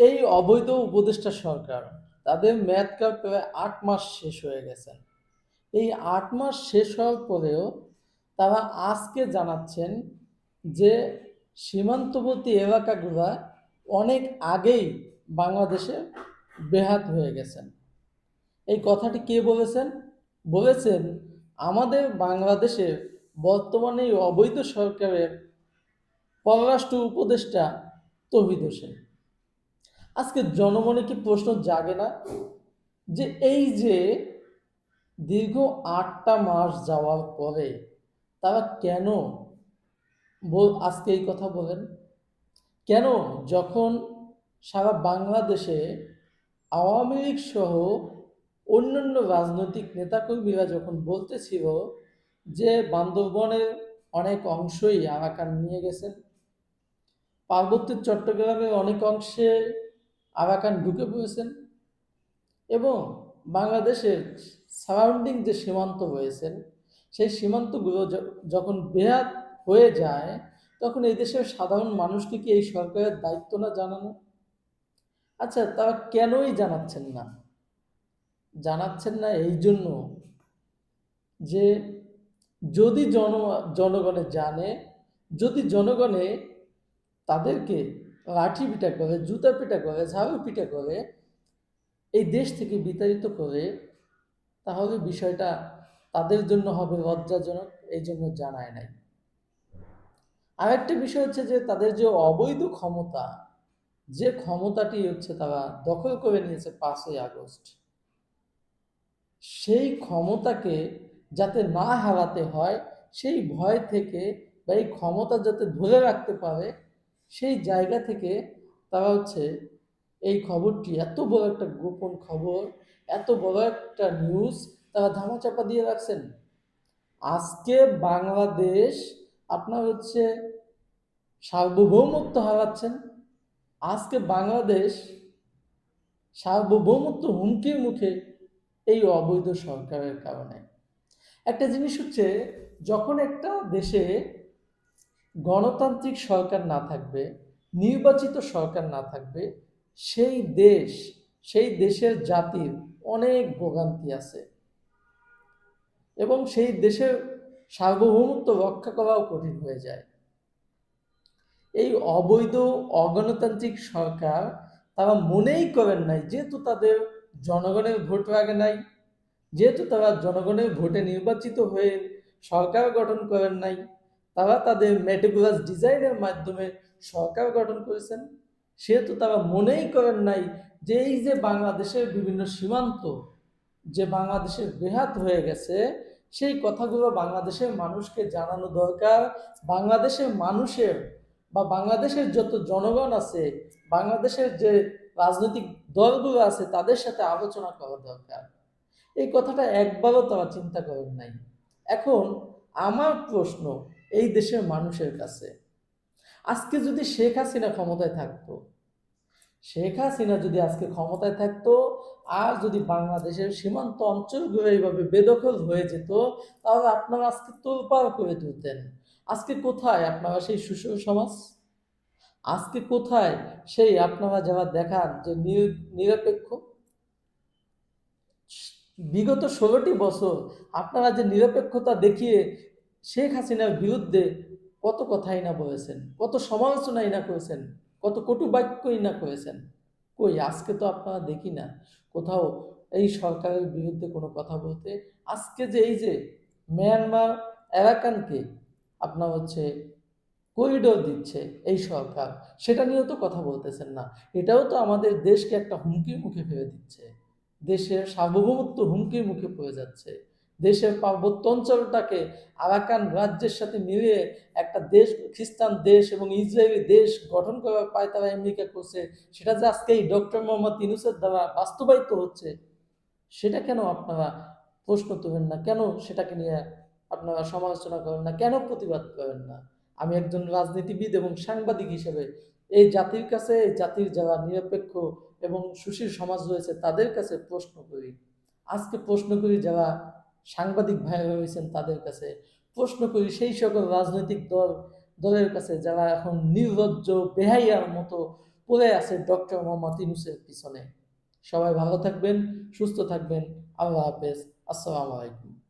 এই অবৈধ উপদেষ্টা সরকার, তাদের মেয়াদকাল প্রায় আট মাস শেষ হয়ে গেছে। এই আট মাস শেষ হওয়ার পরেও তারা আজকে জানাচ্ছেন যে সীমান্তবর্তী এলাকাগুলা অনেক আগেই বাংলাদেশে বেহাত হয়ে গেছেন। এই কথাটি কে বলেছেন? বলেছেন আমাদের বাংলাদেশে বর্তমানে অবৈধ সরকারের পররাষ্ট্র উপদেষ্টা তৌহিদ হোসেন। আজকে জনমনে কি প্রশ্ন জাগে না? যে এই যে দীর্ঘ আটটা মাস যাওয়ার পরে তারা কেন আজকে এই কথা বলেন, কেন যখন সারা বাংলাদেশে আওয়ামী লীগ সহ অন্যান্য রাজনৈতিক নেতাকর্মীরা যখন বলতেছিল যে বান্দরবনের অনেক অংশই আরাকান নিয়ে গেছেন, পার্বত্য চট্টগ্রামের অনেক অংশে আরাকান ঢুকে পড়েছেন এবং বাংলাদেশের সারাউন্ডিং যে সীমান্ত রয়েছেন সেই সীমান্তগুলো যখন বেহাত হয়ে যায়, তখন এই দেশের সাধারণ মানুষকে কি এই সরকারের দায়িত্ব না জানানো? আচ্ছা তারা কেনই জানাচ্ছেন না? জানাচ্ছেন না এই জন্য যে যদি জন, জনগণে জানে, যদি জনগণে তাদেরকে লাঠি পিটা করে, জুতা পিটা করে, ঝাড়ু পিটা করে, এই দেশ থেকে বিতাড়িত করে, তাহলে বিষয়টা তাদের জন্য হবে লজ্জাজনক, এই জন্য জানায় নাই। আরেকটা বিষয় হচ্ছে যে, তাদের যে অবৈধ ক্ষমতা, যে ক্ষমতাটি হচ্ছে তারা দখল করে নিয়েছে পাঁচই আগস্ট, সেই ক্ষমতাকে যাতে না হারাতে হয়, সেই ভয় থেকে বা এই ক্ষমতা যাতে ধরে রাখতে পারে সেই জায়গা থেকে তারা হচ্ছে এই খবরটি, এত বড় একটা গোপন খবর, এত বড় একটা নিউজ তারা ধামাচাপা দিয়ে রাখছেন। আজকে বাংলাদেশ আপনার হচ্ছে সার্বভৌমত্ব হারাচ্ছেন। আজকে বাংলাদেশ সার্বভৌমত্ব হুমকির মুখে এই অবৈধ সরকারের কারণে। একটা জিনিস হচ্ছে, যখন একটা দেশে গণতান্ত্রিক সরকার না থাকবে, নির্বাচিত সরকার না থাকবে, সেই দেশ, সেই দেশের জাতির অনেক ভোগান্তি আছে। এবং সেই দেশের সার্বভৌমত্ব রক্ষা করাও কঠিন হয়ে যায়। এই অবৈধ, অগণতান্ত্রিক সরকার তারা মনেই করেন নাই, যেহেতু তাদের জনগণের ভোট লাগে নাই, যেহেতু তারা জনগণের ভোটে নির্বাচিত হয়ে সরকার গঠন করেন নাই তারা তাদের মেটিকুলাস ডিজাইনের মাধ্যমে সরকার গঠন করেছেন। সেহেতু তারা মনেই করেন নাই যে এই যে বাংলাদেশের বিভিন্ন সীমান্ত যে বাংলাদেশের বেহাত হয়ে গেছে, সেই কথাগুলো বাংলাদেশের মানুষকে জানানো দরকার। বাংলাদেশের মানুষের বা বাংলাদেশের যত জনগণ আছে, বাংলাদেশের যে রাজনৈতিক দলগুলো আছে, তাদের সাথে আলোচনা করা দরকার। এই কথাটা একবারও তারা চিন্তা করেন নাই। এখন আমার প্রশ্ন এই দেশের মানুষের কাছে। আজকে যদি শেখ হাসিনা ক্ষমতায় থাকতো, শেখ হাসিনা যদি আজকে ক্ষমতায় থাকতো, আর যদি বাংলাদেশের সীমান্ত অঞ্চলগুলো এইভাবে বেদখল হয়ে যেত, তাহলে আপনারা আজকে তোলপাড় করে তুলতেন। আজকে কোথায় আপনারা সেই সুশীল সমাজ? আজকে কোথায় সেই আপনারা যারা দেখান যে নির- নিরপেক্ষ? বিগত ষোলোটি বছর আপনারা যে নিরপেক্ষতা দেখিয়ে শেখ হাসিনার বিরুদ্ধে কত কথাই না বলেছেন, কত সমালোচনাই না করেছেন, কত কটু বাক্যই না করেছেন। কই, আজকে তো আপনারা দেখি না, কোথাও এই সরকারের বিরুদ্ধে কোনো কথা বলতে, আজকে যে এই যে মিয়ানমার এলাকানকে আপনার হচ্ছে করিডোর দিচ্ছে এই সরকার, সেটা নিয়েও তো কথা বলতেছেন না, এটাও তো আমাদের দেশকে একটা হুমকির মুখে ফেলে দিচ্ছে, দেশের সার্বভৌমত্ব হুমকির মুখে পড়ে যাচ্ছে। দেশের পার্বত্য অঞ্চলটাকে আরাকান রাজ্যের সাথে মিলিয়ে একটা দেশ, খ্রিস্টান দেশ এবং ইসরায়েলি দেশ গঠন করার পায় তারা আমেরিকা করছে। সেটা যে আজকে এই ডক্টর মোহাম্মদ ইনুসের দ্বারা বাস্তবায়িত হচ্ছে, সেটা কেন আপনারা প্রশ্ন তোলেন না? কেন সেটাকে নিয়ে আপনারা সমালোচনা করেন না? কেন প্রতিবাদ করেন না? আমি একজন রাজনীতিবিদ এবং সাংবাদিক হিসেবে, এই জাতির কাছে, এই জাতির যারা নিরপেক্ষ এবং সুশীল সমাজ রয়েছে, তাদের কাছে প্রশ্ন করি। আজকে প্রশ্ন করি যারা সাংবাদিক ভাই হয়েছেন তাদের কাছে প্রশ্ন করি, সেই সকল রাজনৈতিক দল, দলের কাছে যারা এখন নির্লজ্জ, বেহাইয়ার মতো পড়ে আছে ডক্টর মোহাম্মদ ইউনুসের পিছনে। সবাই ভালো থাকবেন, সুস্থ থাকবেন। আল্লাহ হাফেজ। আসসালামু আলাইকুম।